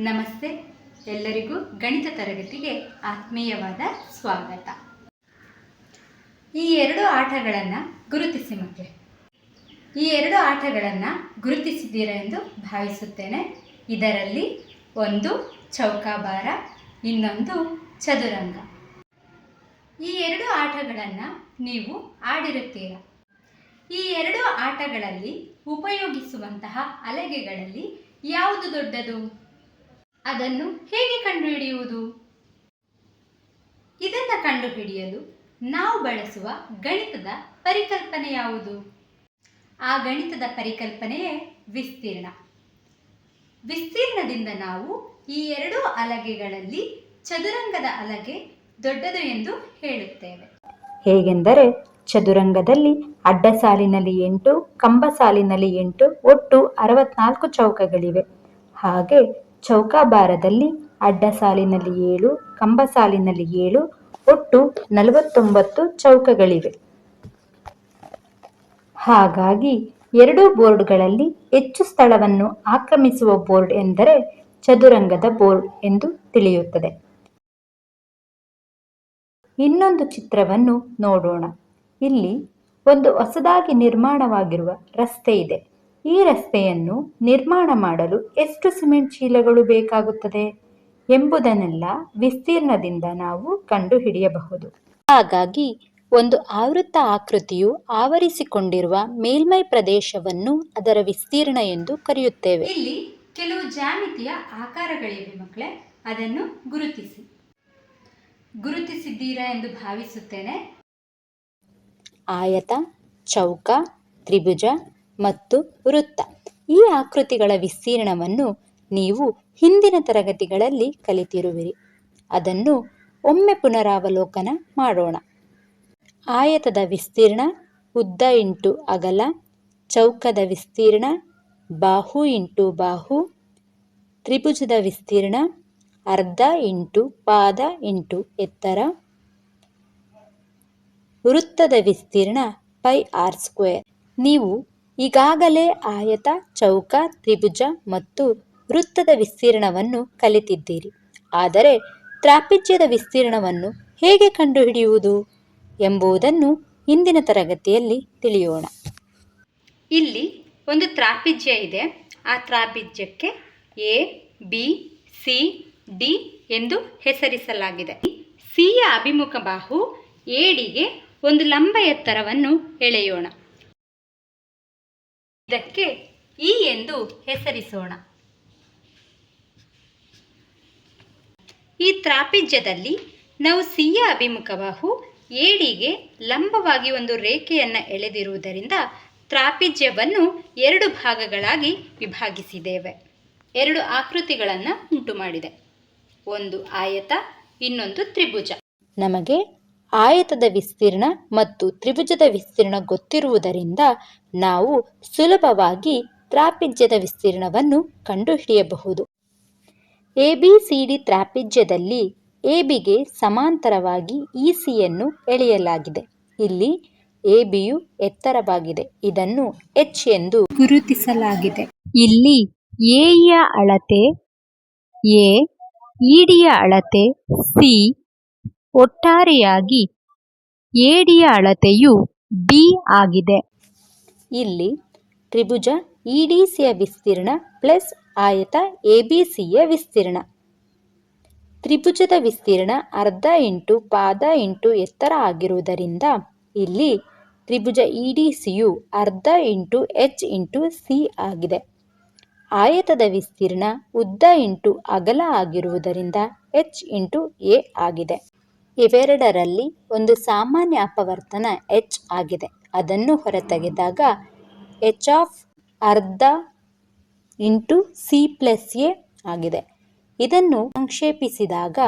ನಮಸ್ತೆ. ಎಲ್ಲರಿಗೂ ಗಣಿತ ತರಗತಿಗೆ ಆತ್ಮೀಯವಾದ ಸ್ವಾಗತ. ಈ ಎರಡು ಆಟಗಳನ್ನು ಗುರುತಿಸಿ ಮಕ್ಕಳೇ. ಈ ಎರಡು ಆಟಗಳನ್ನು ಗುರುತಿಸಿದ್ದೀರಾ ಎಂದು ಭಾವಿಸುತ್ತೇನೆ. ಇದರಲ್ಲಿ ಒಂದು ಚೌಕಾಬಾರ, ಇನ್ನೊಂದು ಚದುರಂಗ. ಈ ಎರಡು ಆಟಗಳನ್ನು ನೀವು ಆಡಿರುತ್ತೀರಾ? ಈ ಎರಡು ಆಟಗಳಲ್ಲಿ ಉಪಯೋಗಿಸುವಂತಹ ಅಲಗೆಗಳಲ್ಲಿ ಯಾವುದು ದೊಡ್ಡದು? ಅದನ್ನು ಹೇಗೆ ಕಂಡುಹಿಡಿಯುವುದು? ಇದನ್ನು ಕಂಡುಹಿಡಿಯಲು ನಾವು ಬಳಸುವ ಗಣಿತದ ಪರಿಕಲ್ಪನೆ ಯಾವುದು? ಆ ಗಣಿತದ ಪರಿಕಲ್ಪನೆಯೇ ವಿಸ್ತೀರ್ಣ. ವಿಸ್ತೀರ್ಣದಿಂದ ನಾವು ಈ ಎರಡು ಅಲಗೆಗಳಲ್ಲಿ ಚದುರಂಗದ ಅಲಗೆ ದೊಡ್ಡದು ಎಂದು ಹೇಳುತ್ತೇವೆ. ಹೇಗೆಂದರೆ ಚದುರಂಗದಲ್ಲಿ ಅಡ್ಡ ಸಾಲಿನಲ್ಲಿ ಎಂಟು, ಕಂಬ ಸಾಲಿನಲ್ಲಿ ಎಂಟು, ಒಟ್ಟು ಅರವತ್ನಾಲ್ಕು ಚೌಕಗಳಿವೆ. ಹಾಗೆ ಚೌಕಾಬಾರದಲ್ಲಿ, ಅಡ್ಡ ಸಾಲಿನಲ್ಲಿ ಏಳು, ಕಂಬ ಸಾಲಿನಲ್ಲಿ ಏಳು, ಒಟ್ಟು ನಲವತ್ತೊಂಬತ್ತು ಚೌಕಗಳಿವೆ. ಹಾಗಾಗಿ ಎರಡೂ ಬೋರ್ಡ್ಗಳಲ್ಲಿ ಹೆಚ್ಚು ಸ್ಥಳವನ್ನು ಆಕ್ರಮಿಸುವ ಬೋರ್ಡ್ ಎಂದರೆ ಚದುರಂಗದ ಬೋರ್ಡ್ ಎಂದು ತಿಳಿಯುತ್ತದೆ. ಇನ್ನೊಂದು ಚಿತ್ರವನ್ನು ನೋಡೋಣ. ಇಲ್ಲಿ ಒಂದು ಹೊಸದಾಗಿ ನಿರ್ಮಾಣವಾಗಿರುವ ರಸ್ತೆ ಇದೆ. ಈ ರಸ್ತೆಯನ್ನು ನಿರ್ಮಾಣ ಮಾಡಲು ಎಷ್ಟು ಸಿಮೆಂಟ್ ಚೀಲಗಳು ಬೇಕಾಗುತ್ತದೆ ಎಂಬುದನ್ನೆಲ್ಲ ವಿಸ್ತೀರ್ಣದಿಂದ ನಾವು ಕಂಡುಹಿಡಿಯಬಹುದು. ಹಾಗಾಗಿ ಒಂದು ಆವೃತ್ತ ಆಕೃತಿಯು ಆವರಿಸಿಕೊಂಡಿರುವ ಮೇಲ್ಮೈ ಪ್ರದೇಶವನ್ನು ಅದರ ವಿಸ್ತೀರ್ಣ ಎಂದು ಕರೆಯುತ್ತೇವೆ. ಇಲ್ಲಿ ಕೆಲವು ಜಾಮಿತಿಯ ಆಕಾರಗಳಿವೆ ಮಕ್ಕಳೇ ಅದನ್ನು ಗುರುತಿಸಿ. ಗುರುತಿಸಿದ್ದೀರಾ ಎಂದು ಭಾವಿಸುತ್ತೇನೆ. ಆಯತ ಚೌಕ ತ್ರಿಭುಜ ಮತ್ತು ವೃತ್ತ. ಈ ಆಕೃತಿಗಳ ವಿಸ್ತೀರ್ಣವನ್ನು ನೀವು ಹಿಂದಿನ ತರಗತಿಗಳಲ್ಲಿ ಕಲಿತಿರುವಿರಿ. ಅದನ್ನು ಒಮ್ಮೆ ಪುನರಾವಲೋಕನ ಮಾಡೋಣ. ಆಯತದ ವಿಸ್ತೀರ್ಣ, ಉದ್ದ ಇಂಟು ಅಗಲ, ಚೌಕದ ವಿಸ್ತೀರ್ಣ, ಬಾಹು ಇಂಟು ಬಾಹು, ತ್ರಿಭುಜದ ವಿಸ್ತೀರ್ಣ, ಅರ್ಧ ಇಂಟು ಪಾದ ಇಂಟು ಎತ್ತರ, ವೃತ್ತದ ವಿಸ್ತೀರ್ಣ, ಪೈ ಆರ್ ಸ್ಕ್ವೇರ್. ನೀವು ಈಗಾಗಲೇ ಆಯತ, ಚೌಕ, ತ್ರಿಭುಜ ಮತ್ತು ವೃತ್ತದ ವಿಸ್ತೀರ್ಣವನ್ನು ಕಲಿತಿದ್ದೀರಿ. ಆದರೆ ತ್ರಾಪಿಜ್ಯದ ವಿಸ್ತೀರ್ಣವನ್ನು ಹೇಗೆ ಕಂಡುಹಿಡಿಯುವುದು ಎಂಬುದನ್ನು ಇಂದಿನ ತರಗತಿಯಲ್ಲಿ ತಿಳಿಯೋಣ. ಇಲ್ಲಿ ಒಂದು ತ್ರಾಪಿಜ್ಯ ಇದೆ. ಆ ತ್ರಾಪಿಜ್ಯಕ್ಕೆ ಎ, ಬಿ, ಸಿ, ಡಿ ಎಂದು ಹೆಸರಿಸಲಾಗಿದೆ. ಸಿಯ ಅಭಿಮುಖ ಬಾಹು ಎಡಿಗೆ ಒಂದು ಲಂಬ ಎತ್ತರವನ್ನು ಎಳೆಯೋಣ. ಇದಕ್ಕೆ ಇ ಎಂದು ಹೆಸರಿಸೋಣ. ಈ ತ್ರಾಪಿಜ್ಯದಲ್ಲಿ ನಾವು ಸಿಯ ಅಭಿಮುಖ ಬಾಹು ಏಡಿಗೆ ಲಂಬವಾಗಿ ಒಂದು ರೇಖೆಯನ್ನು ಎಳೆದಿರುವುದರಿಂದ ತ್ರಾಪಿಜ್ಯವನ್ನು ಎರಡು ಭಾಗಗಳಾಗಿ ವಿಭಾಗಿಸಿದ್ದೇವೆ. ಎರಡು ಆಕೃತಿಗಳನ್ನು ಉಂಟು ಮಾಡಿದೆ ಒಂದು ಆಯತ, ಇನ್ನೊಂದು ತ್ರಿಭುಜ. ನಮಗೆ ಆಯತದ ವಿಸ್ತೀರ್ಣ ಮತ್ತು ತ್ರಿಭುಜದ ವಿಸ್ತೀರ್ಣ ಗೊತ್ತಿರುವುದರಿಂದ ನಾವು ಸುಲಭವಾಗಿ ತ್ರಾಪಿಜ್ಯದ ವಿಸ್ತೀರ್ಣವನ್ನು ಕಂಡುಹಿಡಿಯಬಹುದು. ಎ ಬಿ ಸಿ ಡಿ ತ್ರಾಪಿಜ್ಯದಲ್ಲಿ ಎ ಬಿಗೆ ಸಮಾಂತರವಾಗಿ ಇ ಸಿಯನ್ನು ಎಳೆಯಲಾಗಿದೆ. ಇಲ್ಲಿ ಎ ಬಿಯು ಎತ್ತರವಾಗಿದೆ. ಇದನ್ನು ಎಚ್ ಎಂದು ಗುರುತಿಸಲಾಗಿದೆ. ಇಲ್ಲಿ ಎಯ ಅಳತೆ, ಎ ಇಡಿಯ ಅಳತೆ, ಸಿ ಒಟ್ಟಾರೆಯಾಗಿ ಎಡಿಯ ಅಳತೆಯು ಬಿ ಆಗಿದೆ. ಇಲ್ಲಿ ತ್ರಿಭುಜ ಇಡಿಸಿಯ ವಿಸ್ತೀರ್ಣ ಪ್ಲಸ್ ಆಯತ ಎ ಬಿ ಸಿಯ ವಿಸ್ತೀರ್ಣ. ತ್ರಿಭುಜದ ವಿಸ್ತೀರ್ಣ ಅರ್ಧ ಇಂಟು ಪಾದ ಇಂಟು ಎತ್ತರ ಆಗಿರುವುದರಿಂದ ಇಲ್ಲಿ ತ್ರಿಭುಜ ಇಡಿಸಿಯು ಅರ್ಧ ಇಂಟು ಎಚ್ ಇಂಟು ಸಿ ಆಗಿದೆ. ಆಯತದ ವಿಸ್ತೀರ್ಣ ಉದ್ದ ಇಂಟು ಅಗಲ ಆಗಿರುವುದರಿಂದ ಎಚ್ ಇಂಟು ಎ ಆಗಿದೆ. ಇವೆರಡರಲ್ಲಿ ಒಂದು ಸಾಮಾನ್ಯ ಅಪವರ್ತನ ಎಚ್ ಆಗಿದೆ. ಅದನ್ನು ಹೊರತೆಗೆದಾಗ ಎಚ್ ಆಫ್ ಅರ್ಧ ಇಂಟು ಸಿ ಪ್ಲಸ್ ಎ ಆಗಿದೆ. ಇದನ್ನು ಸಂಕ್ಷೇಪಿಸಿದಾಗ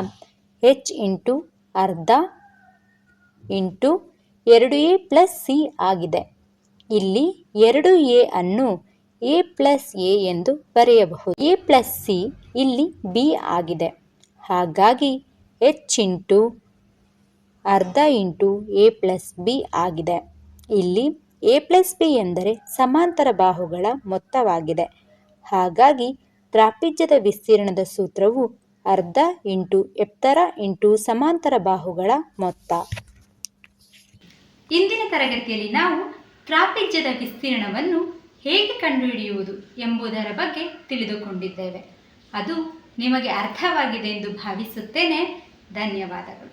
ಎಚ್ ಇಂಟು ಅರ್ಧ ಇಂಟು ಎರಡು ಎ ಪ್ಲಸ್ ಸಿ ಆಗಿದೆ. ಇಲ್ಲಿ ಎರಡು ಎ ಅನ್ನು ಎ ಪ್ಲಸ್ ಎ ಎಂದು ಬರೆಯಬಹುದು. ಎ ಪ್ಲಸ್ ಸಿ ಇಲ್ಲಿ ಬಿ ಆಗಿದೆ. ಹಾಗಾಗಿ ಎಚ್ ಇಂಟು ಅರ್ಧ ಇಂಟು ಎ ಪ್ಲಸ್ ಬಿ ಆಗಿದೆ. ಇಲ್ಲಿ ಎ ಪ್ಲಸ್ ಬಿ ಎಂದರೆ ಸಮಾಂತರ ಬಾಹುಗಳ ಮೊತ್ತವಾಗಿದೆ. ಹಾಗಾಗಿ ತ್ರಾಪಿಜ್ಯದ ವಿಸ್ತೀರ್ಣದ ಸೂತ್ರವು ಅರ್ಧ ಇಂಟು ಎಪ್ತರ ಇಂಟು ಸಮಾಂತರ ಬಾಹುಗಳ ಮೊತ್ತ. ಇಂದಿನ ತರಗತಿಯಲ್ಲಿ ನಾವು ತ್ರಾಪಿಜ್ಯದ ವಿಸ್ತೀರ್ಣವನ್ನು ಹೇಗೆ ಕಂಡುಹಿಡಿಯುವುದು ಎಂಬುದರ ಬಗ್ಗೆ ತಿಳಿದುಕೊಂಡಿದ್ದೇವೆ. ಅದು ನಿಮಗೆ ಅರ್ಥವಾಗಿದೆ ಎಂದು ಭಾವಿಸುತ್ತೇನೆ. ಧನ್ಯವಾದಗಳು.